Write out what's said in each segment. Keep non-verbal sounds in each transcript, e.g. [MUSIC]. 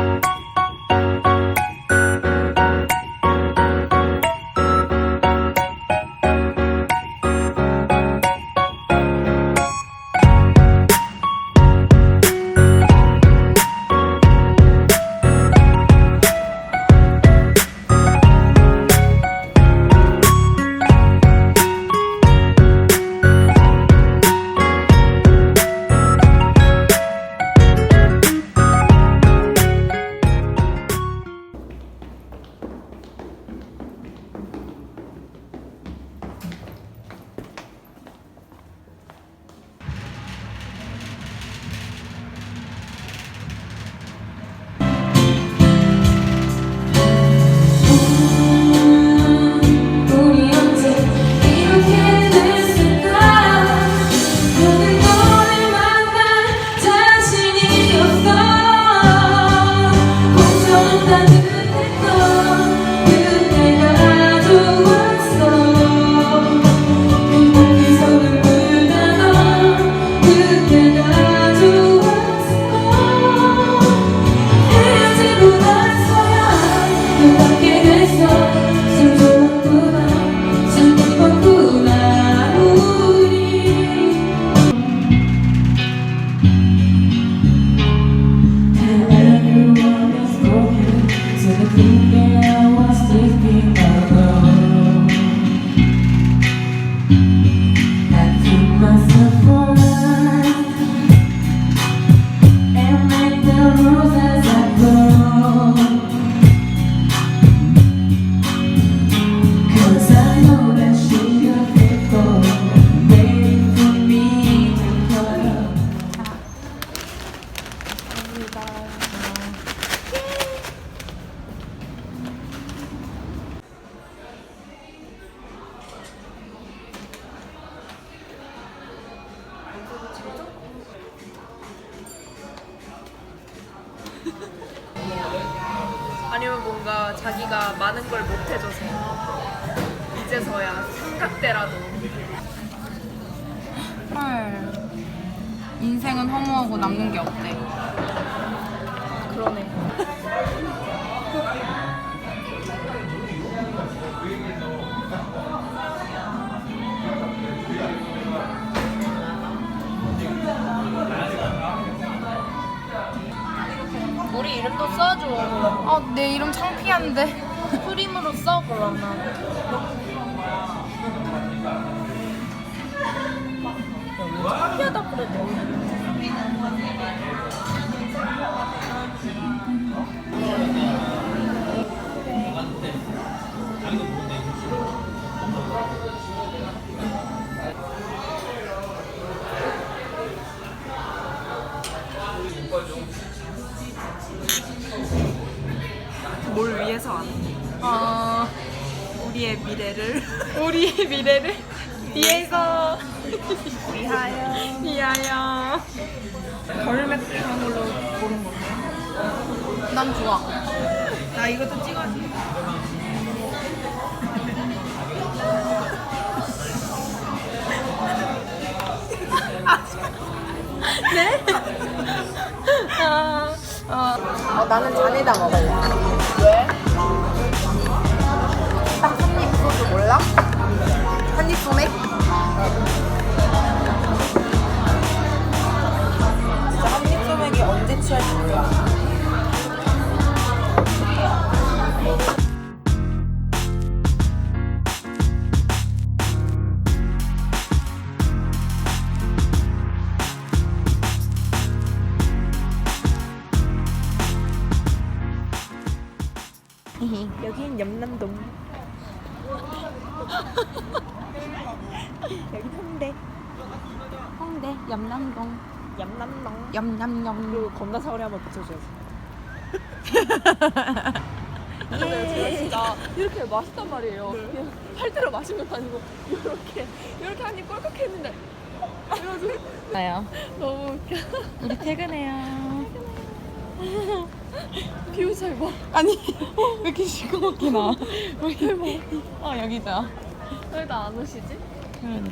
우 아니면 뭔가 자기가 많은 걸 못해줘서 이제서야 삼각대라도 헐. 인생은 허무하고 남는 게 없대. 그러네. [LAUGHS] 우리 이름도 써줘. 아, 내 이름 창피한데. 프림으로 써 그러면. 신기하다 그래도. 아, 우리의 미래를 우리의 미래를 위해서. 위하여 위하여. 걸맥 그런 걸로 보는 건가? 난 좋아. 나 이것도 찍어줘. 아, 어, 나는 잔에다 먹을래. 对 서울에 한번 붙여줘야지. 제가 진짜 이렇게 맛있단 말이에요. 그냥 팔대로 마시는 것도 아니고 이렇게 이렇게 한입 꼴깍 했는데 그래가지고 나요. 너무 웃겨. 우리 퇴근해요. 비유 잘 봐. 아니, 왜 이렇게 시커멓게 나? [LAUGHS] 왜 이렇게 아, 여기다. 왜 나 안 오시지? 그러니까.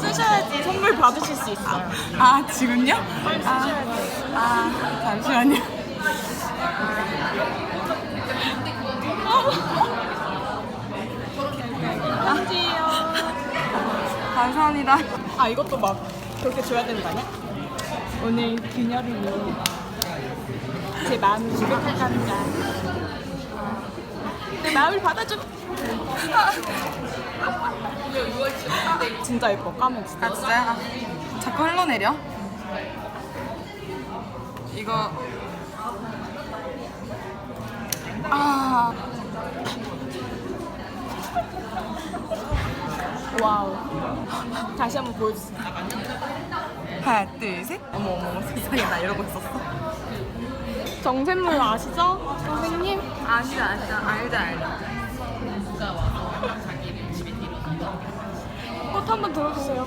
쓰셔야지 선물 받으실 수 있어요. 아 지금요? 아. 아 잠시만요. 안지요. 감사합니다. 아 이것도 막 그렇게 줘야 되는 거 아니야? 오늘 그녀를 제 마음을 고백할까 합니다. 내 마음을 받아줘. 진짜 예뻐 진짜. 아 진짜요? 아, 자꾸 흘러내려. 이거 아 와우. 다시 한번 보여주세요. 하나 둘 셋. 어머 어머 세상에 나 이러고 있었어. 정샘물 아시죠? 선생님? 아시죠 아시죠 알죠 알죠. 꽃한번 들어주세요.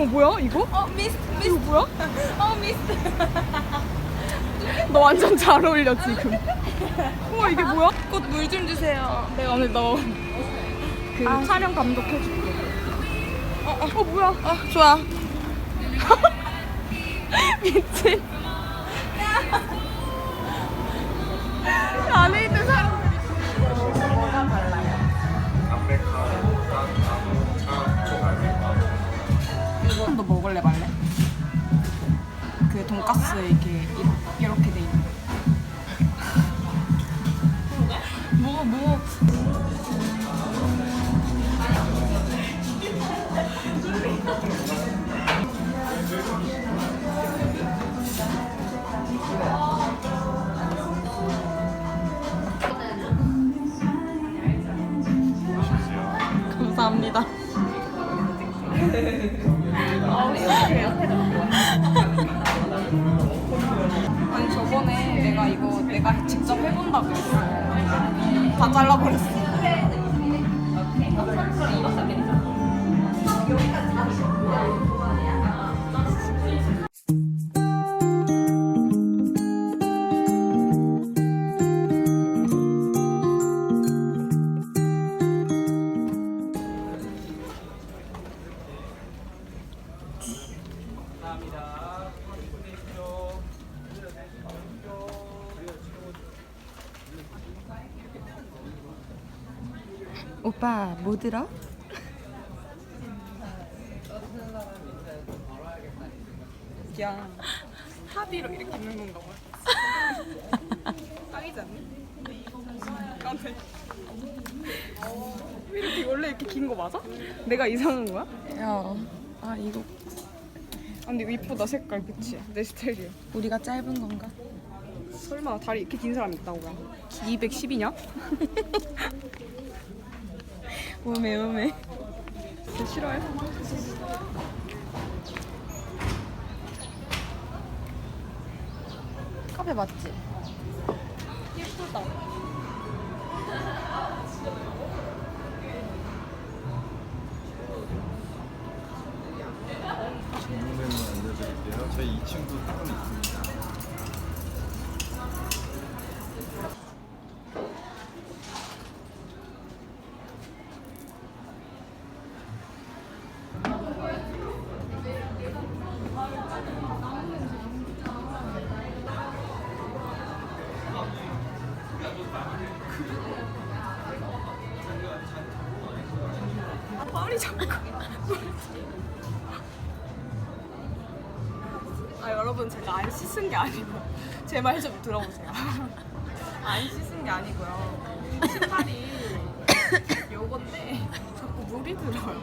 뭐야 이거? 어 미스 이거 뭐야? [LAUGHS] 어 미스. 너 완전 잘 어울려 지금. 우와 이게 뭐야? 꽃 물 좀 주세요. 내가 오늘 너그 아. 촬영 감독 해줄게. 어, 어, 어 뭐야? 어 좋아. [LAUGHS] 미친. 먹을래 말래? 그 돈가스 이렇게 이- 이렇게 돼 있는. 뭐 뭐. 감사합 오빠 뭐 들어? 야 합의로 이렇게 입는 건가 봐. 딱이지 않니? 깜짝. 왜 이렇게 원래 이렇게 긴 거 맞아? 내가 이상한 거야? 야, 아 이거 아, 근데 이거 이쁘다 색깔 그치? 내 스타일이야. 우리가 짧은 건가? 설마 다리 이렇게 긴 사람 있다고요? 210이냐? [LAUGHS] 오메 오메. 저 싫어요? 카페 맞지? 예쁘다. 알려드릴게요. 저희 2층도 조금 있습니다. 여러분 제가 안 씻은 게 아니고 [LAUGHS] 제 말 좀 들어보세요. [LAUGHS] 안 씻은 게 아니고요. 신발이 [COUGHS] 요건데 자꾸 물이 들어요.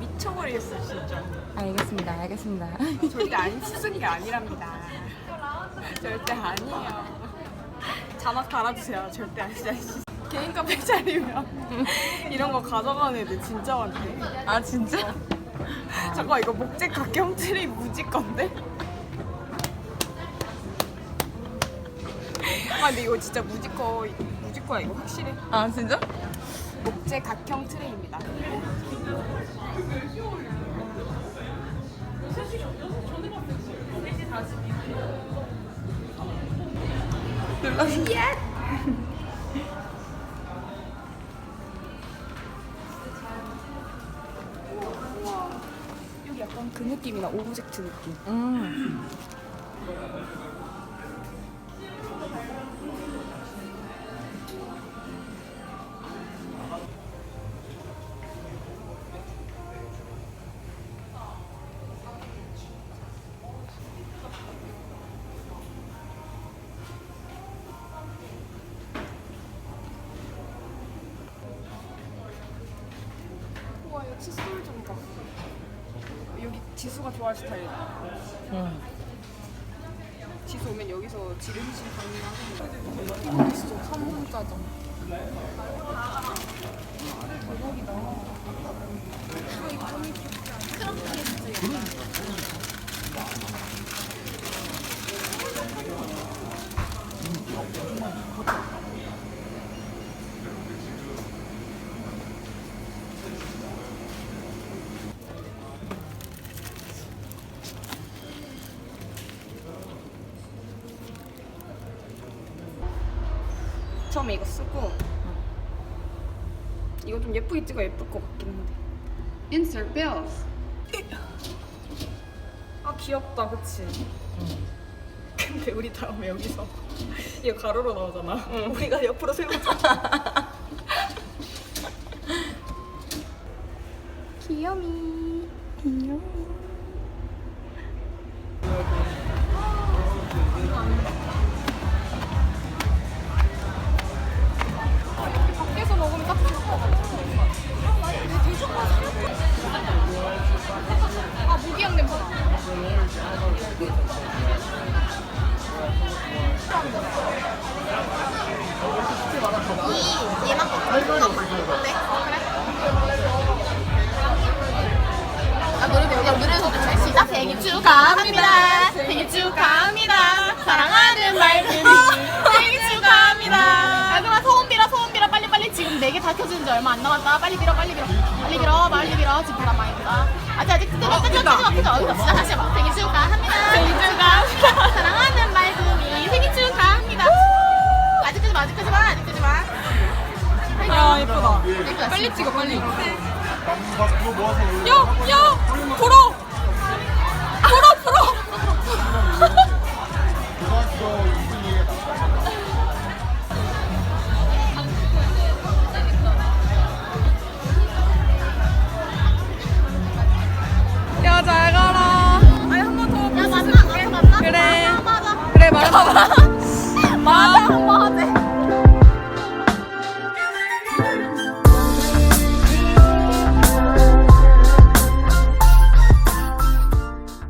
미쳐버리겠어요 진짜. 알겠습니다, 알겠습니다. 절대 안 [LAUGHS] 씻은 게 아니랍니다. 절대 아니에요. 자막 달아주세요. 절대 안 씻. 개인 카페 차리면 이런 거 가져가는 애들 진짜 많대. 아 진짜? 잠깐 이거 목재 트레이 무지 건데? 근데 이거 진짜 무지 거 무지 거야 이거 확실해. 아 진짜? 목재 각형 트레이입니다. [LAUGHS] 여기 약간 그 느낌이나 오브젝트 느낌. 음. 칫솔 좀 봐. 여기 지수가 좋아할 스타일이다. 응. 지수 오면 여기서 지름신 가능하거든. 어딨어? 3분 짜장. 처음에 이거 쓰고 이거 좀 예쁘게 찍어 예쁠 것 같긴 한데. Insert bills. 아 귀엽다, 그치? 근데 우리 다음에 여기서 [LAUGHS] 이거 가로로 나오잖아. 우리가 옆으로 세우자. [LAUGHS] 귀여미. 밖에서 아. 아 모기향 냄새. 생일 축하합니다. 축하합니다. 사랑하는 말들이 축하합니다. 야, 그럼 소원 빌어, 소원 빌어. 빨리빨리 지금 네지 얼마 안 남았다. 빨리 빌어, 빨리 빌어. 빨리 빌어, 빨리 빌어. 지금 바람 많이 불어. 아직, 아직 끄지 마, 끄지 마. 여기서 진짜 다시 해봐. 생일 축하합니다. 생일 축하합니다. 사랑하는 말들이 생일 축하합니다. 아직 끄지 마, 아직 끄지 마, 아직 끄지 마. 아 예쁘다. 빨리 빨리 찍어 빨리. 야, 야, 불어. 불어, 불어.